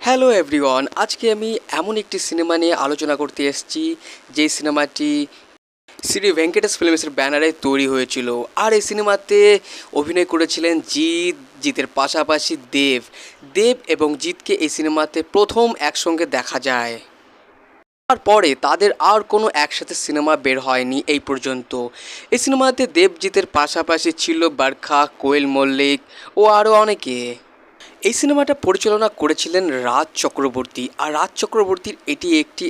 Hello everyone আজকে আমি এমন একটি সিনেমা নিয়ে আলোচনা করতে এসেছি যেই সিনেমাটি শ্রী ভেঙ্কটেশ ফিল্মসের ব্যানারে তৈরি হয়েছিল। আর এই সিনেমাতে অভিনয় করেছিলেন জিৎ, জিতের পাশাপাশি দেব। দেব এবং জিতকে এই সিনেমাতে প্রথম একসঙ্গে দেখা যায়। তারপরে তাদের আর কোনো একসাথে সিনেমা বের হয়নি এই পর্যন্ত। এই সিনেমাতে দেবজিতের পাশাপাশি ছিল বারখা, কোয়েল মল্লিক ও আরও অনেকে। এই সিনেমাটা পরিচালনা করেছিলেন রাজ চক্রবর্তী। আর রাজ চক্রবর্তীর এটি একটি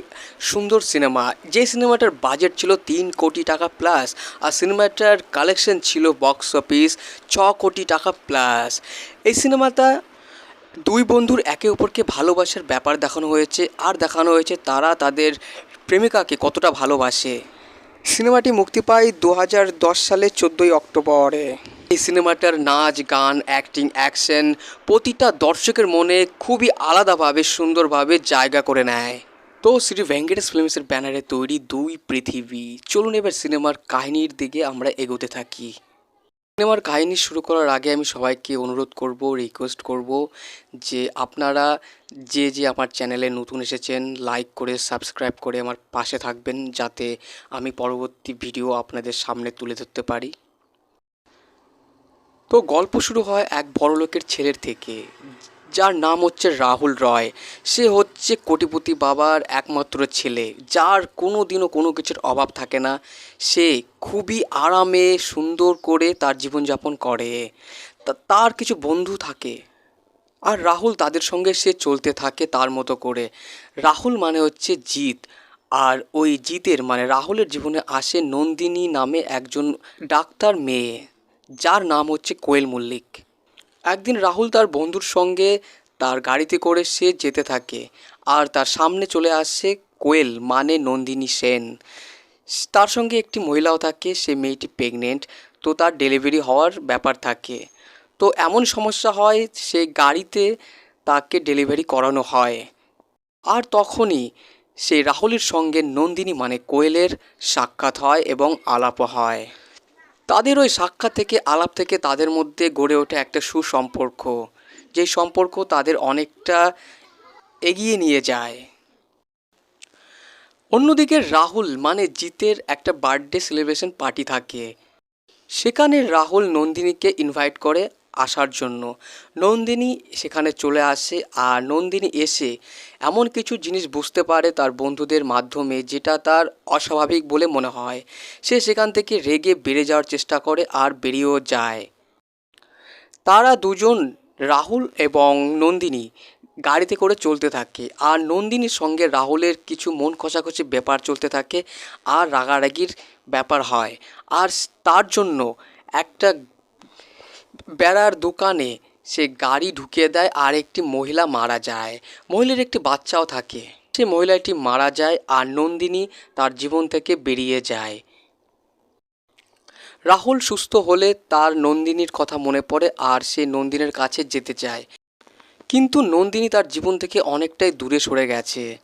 সুন্দর সিনেমা। যে সিনেমাটার বাজেট ছিল তিন কোটি টাকা প্লাস, আর সিনেমাটার কালেকশন ছিল বক্স অফিস ছ কোটি টাকা প্লাস। এই সিনেমাটা দুই বন্ধুর একে অপরকে ভালোবাসার ব্যাপার দেখানো হয়েছে। আর দেখানো হয়েছে তারা তাদের প্রেমিকাকে কতটা ভালোবাসে। সিনেমাটি মুক্তি পায় দু হাজার দশ সালে চোদ্দোই অক্টোবরে। এই সিনেমাটার নাচ, গান অ্যাক্টিং অ্যাকশন প্রতিটা দর্শকের মনে খুবই আলাদাভাবে, সুন্দরভাবে জায়গা করে নেয়। তো শ্রী ভেঙ্কটেশ ফিল্মসের ব্যানারে তৈরি দুই পৃথিবী। চলুন এবার সিনেমার কাহিনীর দিকে আমরা এগোতে থাকি। সিনেমার কাহিনী শুরু করার আগে আমি সবাইকে অনুরোধ করব রিকোয়েস্ট করব যে আপনারা যে যে আমার চ্যানেলে নতুন এসেছেন লাইক করে সাবস্ক্রাইব করে আমার পাশে থাকবেন যাতে আমি পরবর্তী ভিডিও আপনাদের সামনে তুলে ধরতে পারি। তো গল্প শুরু হয় এক বড়লোকের ছেলের থেকে। যার নাম হচ্ছে রাহুল রয়। সে হচ্ছে কোটিপতি বাবার একমাত্র ছেলে, যার কোনো দিনও কোনো কিছুর অভাব থাকে না। সে খুবই আরামে, সুন্দর করে তার জীবনযাপন করে। তার কিছু বন্ধু থাকে। আর রাহুল তাদের সঙ্গে সে চলতে থাকে তার মতো করে। রাহুল মানে হচ্ছে জিৎ। আর ওই জিতের মানে রাহুলের জীবনে আসে নন্দিনী নামে একজন ডাক্তার মেয়ে, যার নাম হচ্ছে কোয়েল মল্লিক। একদিন রাহুল তার বন্ধুর সঙ্গে তার গাড়িতে করে সে যেতে থাকে। আর তার সামনে চলে আসে কোয়েল মানে নন্দিনী সেন। তার সঙ্গে একটি মহিলাও থাকে, সে মেয়েটি প্রেগনেন্ট তো তার ডেলিভারি হওয়ার ব্যাপার থাকে। তো এমন সমস্যা হয়, সে গাড়িতে তাকে ডেলিভারি করানো হয়। আর তখনই সেই রাহুলের সঙ্গে নন্দিনী মানে কোয়েলের সাক্ষাৎ হয় এবং আলাপ হয়। তাদের ওই সাক্ষাৎ থেকে, আলাপ থেকে তাদের মধ্যে গড়ে ওঠে একটা সুসম্পর্ক, যে সম্পর্ক তাদের অনেকটা এগিয়ে নিয়ে যায়। অন্যদিকে রাহুল মানে জিতের একটা বার্থডে সেলিব্রেশন পার্টি থাকে। সেখানে রাহুল নন্দিনীকে ইনভাইট করে আসার জন্য। নন্দিনী সেখানে চলে আসে আর নন্দিনী এসে এমন কিছু জিনিস বুঝতে পারে তার বন্ধুদের মাধ্যমে যেটা তার অস্বাভাবিক বলে মনে হয়। সে সেখান থেকে রেগে বেড়ে যাওয়ার চেষ্টা করে আর বেরিয়েও যায়। তারা দুজন রাহুল এবং নন্দিনী গাড়িতে করে চলতে থাকে আর নন্দিনীর সঙ্গে রাহুলের কিছু মন কষাকষি ব্যাপার চলতে থাকে আর রাগারাগির ব্যাপার হয়। আর তার জন্য একটা বেড়ার দোকানে সে গাড়ি ঢুকিয়ে দেয় আর একটি মহিলা মারা যায়। মহিলার একটি বাচ্চাও থাকে। সে মহিলাটি মারা যায় আর নন্দিনী তার জীবন থেকে বেরিয়ে যায়। রাহুল সুস্থ হলে তার নন্দিনীর কথা মনে পড়ে আর সে নন্দিনীর কাছে যেতে চায়। কিন্তু নন্দিনী তার জীবন থেকে অনেকটাই দূরে সরে গেছে।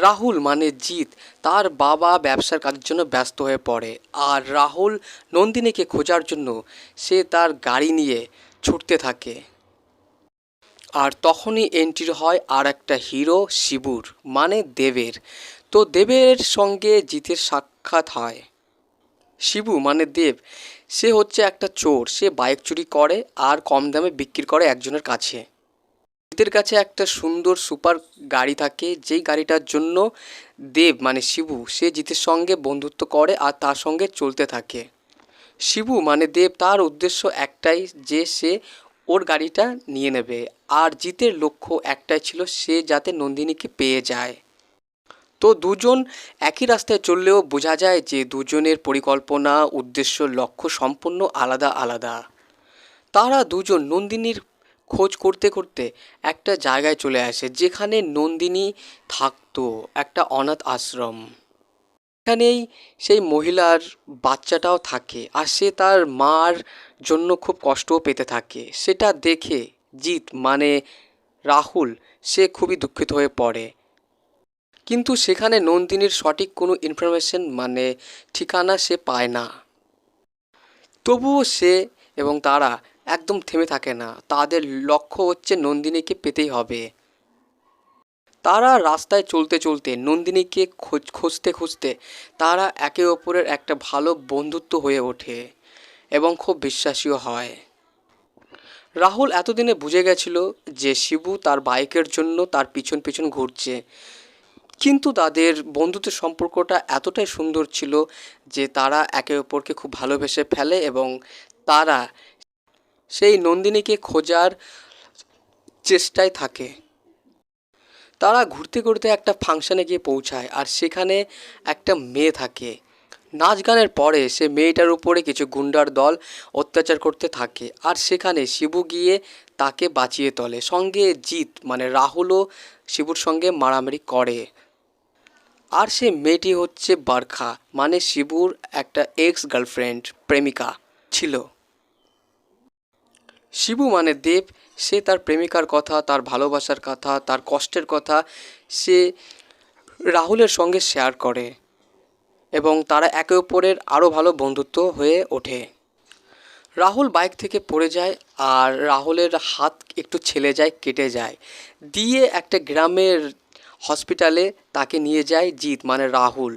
রাহুল মানে জিৎ, তার বাবা ব্যবসার কাজের জন্য ব্যস্ত হয়ে পড়ে। আর রাহুল নন্দিনীকে খোঁজার জন্য সে তার গাড়ি নিয়ে ছুটতে থাকে। আর তখনই এন্ট্রি হয় আর একটা হিরো শিবুর মানে দেবের। তো দেবের সঙ্গে জিতের সাক্ষাৎ হয়। শিবু মানে দেব, সে হচ্ছে একটা চোর, সে বাইক চুরি করে আর কম দামে বিক্রি করে একজনের কাছে। জিতের কাছে একটা সুন্দর সুপার গাড়ি থাকে, যেই গাড়িটার জন্য দেব মানে শিবু, সে জিতের সঙ্গে বন্ধুত্ব করে আর তার সঙ্গে চলতে থাকে। শিবু মানে দেব, তার উদ্দেশ্য একটাই যে সে ওর গাড়িটা নিয়ে নেবে আর জিতের লক্ষ্য একটাই ছিল সে যাতে নন্দিনীকে পেয়ে যায়। তো দুজন একই রাস্তায় চললেও বোঝা যায় যে দুজনের পরিকল্পনা, উদ্দেশ্য, লক্ষ্য সম্পূর্ণ আলাদা আলাদা। তারা দুজন নন্দিনীর খোঁজ করতে করতে একটা জায়গায় চলে আসে যেখানে নন্দিনী থাকতো, একটা অনাথ আশ্রম। এখানেই সেই মহিলার বাচ্চাটাও থাকে আর সে তার মার জন্য খুব কষ্টও পেতে থাকে। সেটা দেখে জিৎ মানে রাহুল, সে খুবই দুঃখিত হয়ে পড়ে। কিন্তু সেখানে নন্দিনীর সঠিক কোনো ইনফরমেশন মানে ঠিকানা সে পায় না। তবুও সে এবং তারা একদম থেমে থাকে না। তাদের লক্ষ্য হচ্ছে নন্দিনীকে পেতেই হবে। তারা রাস্তায় চলতে চলতে নন্দিনীকে খোঁজ, খুঁজতে খুঁজতে তারা একে অপরের একটা ভালো বন্ধুত্ব হয়ে ওঠে এবং খুব বিশ্বাসীও হয়। রাহুল এতদিনে বুঝে গেছিল যে শিবু তার বাইকের জন্য তার পিছন পিছন ঘুরছে। কিন্তু তাদের বন্ধুত্বের সম্পর্কটা এতটাই সুন্দর ছিল যে তারা একে অপরকে খুব ভালোবেসে ফেলে এবং তারা সেই নন্দিনীকে খোঁজার চেষ্টায় থাকে। তারা ঘুরতে ঘুরতে একটা ফাংশানে গিয়ে পৌঁছায় আর সেখানে একটা মেয়ে থাকে। নাচ গানের পরে সে মেয়েটার উপরে কিছু গুন্ডার দল অত্যাচার করতে থাকে আর সেখানে শিবু গিয়ে তাকে বাঁচিয়ে তোলে। সঙ্গে জিৎ মানে রাহুলও শিবুর সঙ্গে মারামারি করে। আর সে মেয়েটি হচ্ছে বারখা মানে শিবুর একটা এক্স গার্লফ্রেন্ড প্রেমিকা ছিল। শিবু মানে দেব। সে তার প্রেমিকার কথা, তার ভালোবাসার কথা, তার কষ্টের কথা সে রাহুলের সঙ্গে শেয়ার করে এবং তারা একে অপরের আরও ভালো বন্ধুত্ব হয়ে ওঠে। রাহুল বাইক থেকে পড়ে যায় আর রাহুলের হাত একটু ছেলে যায়, কেটে যায়। দিয়ে একটা গ্রামের হসপিটালে তাকে নিয়ে যায় জিৎ মানে রাহুল।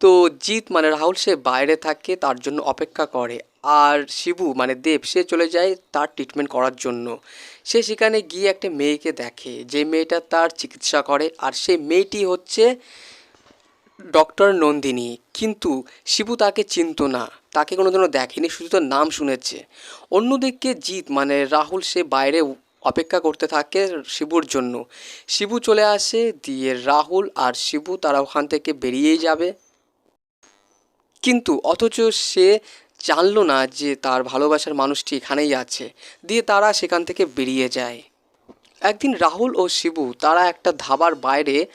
তো জিৎ মানে রাহুল সে বাইরে থাকে, তার জন্য অপেক্ষা করে। আর শিবু মানে দেব, সে চলে যায় তার ট্রিটমেন্ট করার জন্য। সে সেখানে গিয়ে একটা মেয়েকে দেখে। যে মেয়েটা তার চিকিৎসা করে আর সেই মেয়েটি হচ্ছে ডক্টর নন্দিনী। কিন্তু শিবু তাকে চিনতো না। তাকে কোনোদিনও দেখেনি, শুধু তার নাম শুনেছে। অন্যদিকে জিৎ মানে রাহুল, সে বাইরে অপেক্ষা করতে থাকে শিবুর জন্য। শিবু চলে আসে, দিয়ে রাহুল আর শিবু তারা ওখান থেকে বেরিয়েই যাবে। কিন্তু অথচ সে জানলো না যে তার ভালোবাসার মানুষটি এখানেই আছে। দিয়ে তারা সেখান থেকে বেরিয়ে যায়। একদিন রাহুল ও শিবু তারা একটা ধাবার বাইরে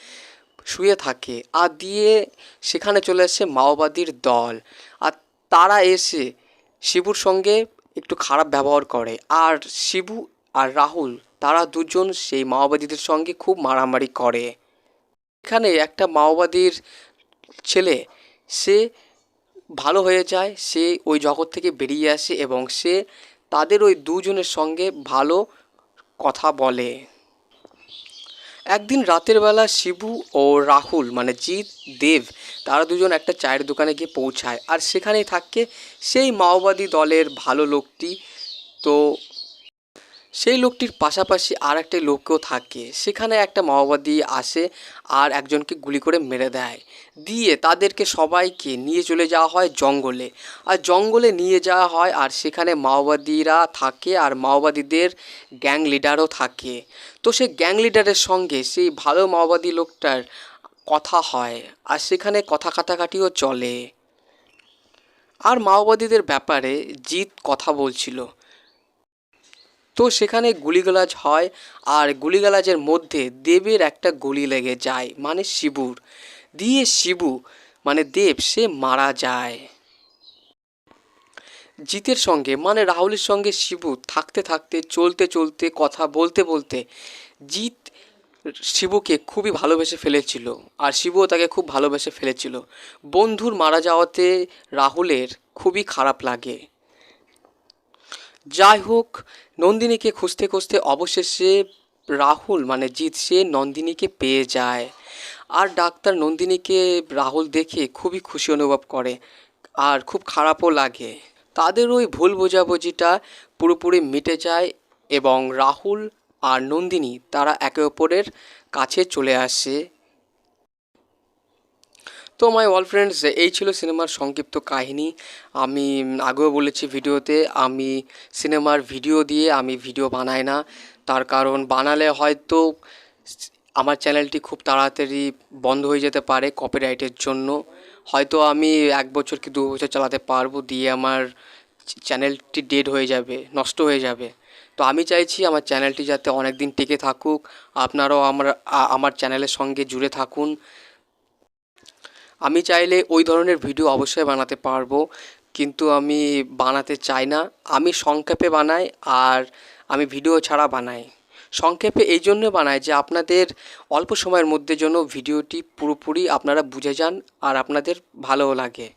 শুয়ে থাকে আর দিয়ে সেখানে চলে আসে মাওবাদীর দল। আর তারা এসে শিবুর সঙ্গে একটু খারাপ ব্যবহার করে। আর শিবু আর রাহুল তারা দুজন সেই মাওবাদীদের সঙ্গে খুব মারামারি করে। এখানে একটা মাওবাদীর ছেলে, সে ভালো হয়ে যায়, সে ওই জগৎ থেকে বেরিয়ে আসে এবং সে তাদের ওই দুজনের সঙ্গে ভালো কথা বলে। একদিন রাতের বেলা শিবু ও রাহুল মানে জিৎ, দেব, তারা দুজন একটা চায়ের দোকানে গিয়ে পৌঁছায়। আর সেখানেই থাকে সেই মাওবাদী দলের ভালো লোকটি। তো সেই লোকটির পাশাপাশি আর একটা লোকও থাকে। সেখানে একটা মাওবাদী আসে আর একজনকে গুলি করে মেরে দেয়। দিয়ে তাদেরকে সবাইকে নিয়ে চলে যাওয়া হয় জঙ্গলে। আর জঙ্গলে নিয়ে যাওয়া হয় আর সেখানে মাওবাদীরা থাকে আর মাওবাদীদের গ্যাং লিডারও থাকে। তো সেই গ্যাং লিডারের সঙ্গে সেই ভালো মাওবাদী লোকটার কথা হয় আর সেখানে কথা কাটাকাটিও চলে। আর মাওবাদীদের ব্যাপারে জিৎ কথা বলছিল। তো সেখানে গুলিগালাজ হয় আর গুলিগালাজের মধ্যে দেবের একটা গুলি লেগে যায় মানে শিবুর। দিয়ে শিবু মানে দেব, সে মারা যায়। জিতের সঙ্গে মানে রাহুলের সঙ্গে শিবু থাকতে থাকতে, চলতে চলতে, কথা বলতে বলতে জিত শিবুকে খুবই ভালোবেসে ফেলেছিল আর শিবুও তাকে খুব ভালোবেসে ফেলেছিল। বন্ধুর মারা যাওয়াতে রাহুলের খুবই খারাপ লাগে। যাই হোক, নন্দিনীকে খুঁজতে খুঁজতে অবশেষে রাহুল মানে জিৎ, সে নন্দিনীকে পেয়ে যায়। আর ডাক্তার নন্দিনীকে রাহুল দেখে খুবই খুশি অনুভব করে আর খুব খারাপও লাগে। তাদের ওই ভুল বোঝাবুঝিটা পুরোপুরি মিটে যায় এবং রাহুল আর নন্দিনী তারা একে অপরের কাছে চলে আসে। তো মাই অল ফ্রেন্ডস এই ছিল সিনেমার সংক্ষিপ্ত কাহিনী। আমি আগেও বলেছি ভিডিওতে, আমি সিনেমার ভিডিও দিয়ে আমি ভিডিও বানাই না। তার কারণ, বানালে হয়তো আমার চ্যানেলটি খুব তাড়াতাড়ি বন্ধ হয়ে যেতে পারে কপিরাইটের জন্য। হয়তো আমি এক বছর কি দু বছর চালাতে পারব, দিয়ে আমার চ্যানেলটি ডেড হয়ে যাবে, নষ্ট হয়ে যাবে। তো আমি চাইছি আমার চ্যানেলটি যাতে অনেক দিন টিকে থাকুক। আপনারাও আমার আমার চ্যানেলের সঙ্গে জুড়ে থাকুন। আমি চাইলে ওই ধরনের ভিডিও অবশ্যই বানাতে পারব, কিন্তু আমি বানাতে চাই না। আমি সংক্ষেপে বানাই আর আমি ভিডিও ছাড়া বানাই। সংক্ষেপে এই জন্য বানাই যে আপনাদের অল্প সময়ের মধ্যে যেন ভিডিওটি পুরোপুরি আপনারা বুঝে যান আর আপনাদের ভালোও লাগে।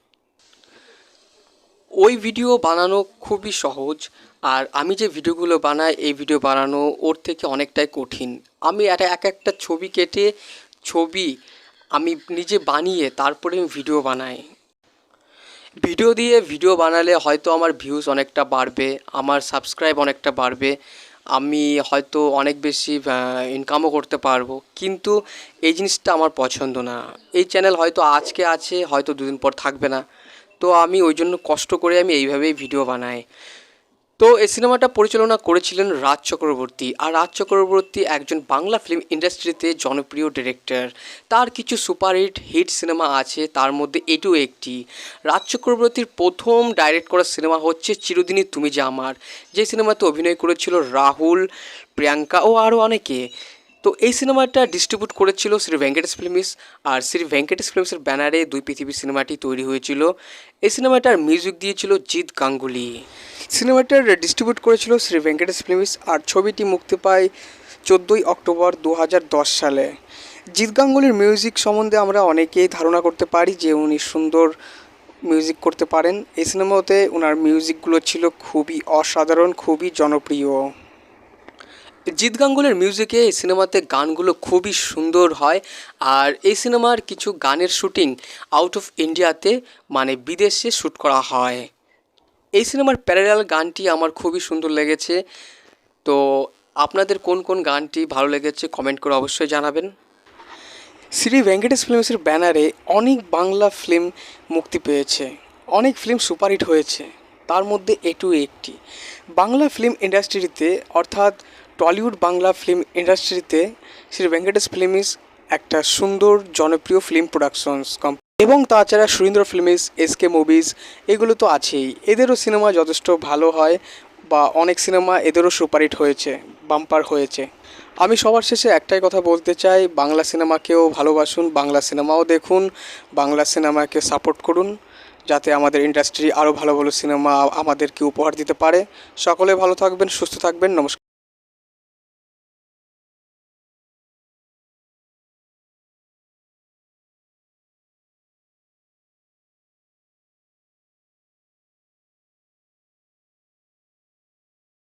ওই ভিডিও বানানো খুবই সহজ আর আমি যে ভিডিওগুলো বানাই, এই ভিডিও বানানো ওর থেকে অনেকটাই কঠিন। আমি একটা এক একটা ছবি কেটে ছবি আমি নিজে বানিয়ে তারপরে আমি ভিডিও বানাই। ভিডিও দিয়ে ভিডিও বানালে হয়তো আমার ভিউজ অনেকটা বাড়বে, আমার সাবস্ক্রাইব অনেকটা বাড়বে, আমি হয়তো অনেক বেশি ইনকামও করতে পারব। কিন্তু এই জিনিসটা আমার পছন্দ না। এই চ্যানেল হয়তো আজকে আছে, হয়তো দুদিন পর থাকবে না। তো আমি ওই জন্য কষ্ট করে আমি এইভাবেই ভিডিও বানাই। তো এই সিনেমাটা পরিচালনা করেছিলেন রাজ চক্রবর্তী। আর রাজ চক্রবর্তী একজন বাংলা ফিল্ম ইন্ডাস্ট্রিতে জনপ্রিয় ডিরেক্টর তার কিছু সুপারহিট হিট সিনেমা আছে, তার মধ্যে এটিও একটি। রাজ চক্রবর্তীর প্রথম ডাইরেক্ট করা সিনেমা হচ্ছে চিরদিনই তুমি যে আমার। যে সিনেমাতে অভিনয় করেছিল রাহুল, প্রিয়াঙ্কা ও আরও অনেকে। তো এই সিনেমাটা ডিস্ট্রিবিউট করেছিল শ্রী ভেঙ্কটেশ ফিল্মস আর শ্রী ভেঙ্কটেশ ফিল্মসের ব্যানারে দুই পৃথিবী সিনেমাটি তৈরি হয়েছিল। এই সিনেমাটার মিউজিক দিয়েছিল জিৎ গাঙ্গুলি। সিনেমাটার ডিস্ট্রিবিউট করেছিল শ্রী ভেঙ্কটেশ ফিল্মস আর ছবিটি মুক্তি পায় চোদ্দোই অক্টোবর দু হাজার দশ সালে। জিৎ গাঙ্গুলির মিউজিক সম্বন্ধে আমরা অনেকেই ধারণা করতে পারি যে উনি সুন্দর মিউজিক করতে পারেন। এই সিনেমাতে ওনার মিউজিকগুলো ছিল খুবই অসাধারণ, খুবই জনপ্রিয়। জিৎ গাঙ্গুলের মিউজিকে এই সিনেমাতে গানগুলো খুবই সুন্দর হয় আর এই সিনেমার কিছু গানের শুটিং আউট অফ ইন্ডিয়াতে মানে বিদেশে শ্যুট করা হয়। এই সিনেমার প্যারালাল গানটি আমার খুবই সুন্দর লেগেছে। তো আপনাদের কোন কোন গানটি ভালো লেগেছে কমেন্ট করে অবশ্যই জানাবেন। শ্রী ভেঙ্কটেশ ফিল্মসের ব্যানারে অনেক বাংলা ফিল্ম মুক্তি পেয়েছে, অনেক ফিল্ম সুপারহিট হয়েছে, তার মধ্যে এটু একটি। বাংলা ফিল্ম ইন্ডাস্ট্রিতে, অর্থাৎ টলিউড বাংলা ফিল্ম ইন্ডাস্ট্রিতে, শ্রী ভেঙ্কটেশ ফিল্মস একটা সুন্দর, জনপ্রিয় ফিল্ম প্রোডাকশনস কোম্পানি এবং তাছাড়া সুরেন্দ্র ফিল্মস এসকে মুভিজ এগুলো তো আছেই। এদেরও সিনেমা যথেষ্ট ভালো হয় বা অনেক সিনেমা এদেরও সুপারহিট হয়েছে, বাম্পার হয়েছে। আমি সবার শেষে একটাই কথা বলতে চাই, বাংলা সিনেমাকেও ভালোবাসুন, বাংলা সিনেমাও দেখুন, বাংলা সিনেমাকে সাপোর্ট করুন, যাতে আমাদের ইন্ডাস্ট্রি আরও ভালো ভালো সিনেমা আমাদেরকে উপহার দিতে পারে। সকলে ভালো থাকবেন, সুস্থ থাকবেন, নমস্কার।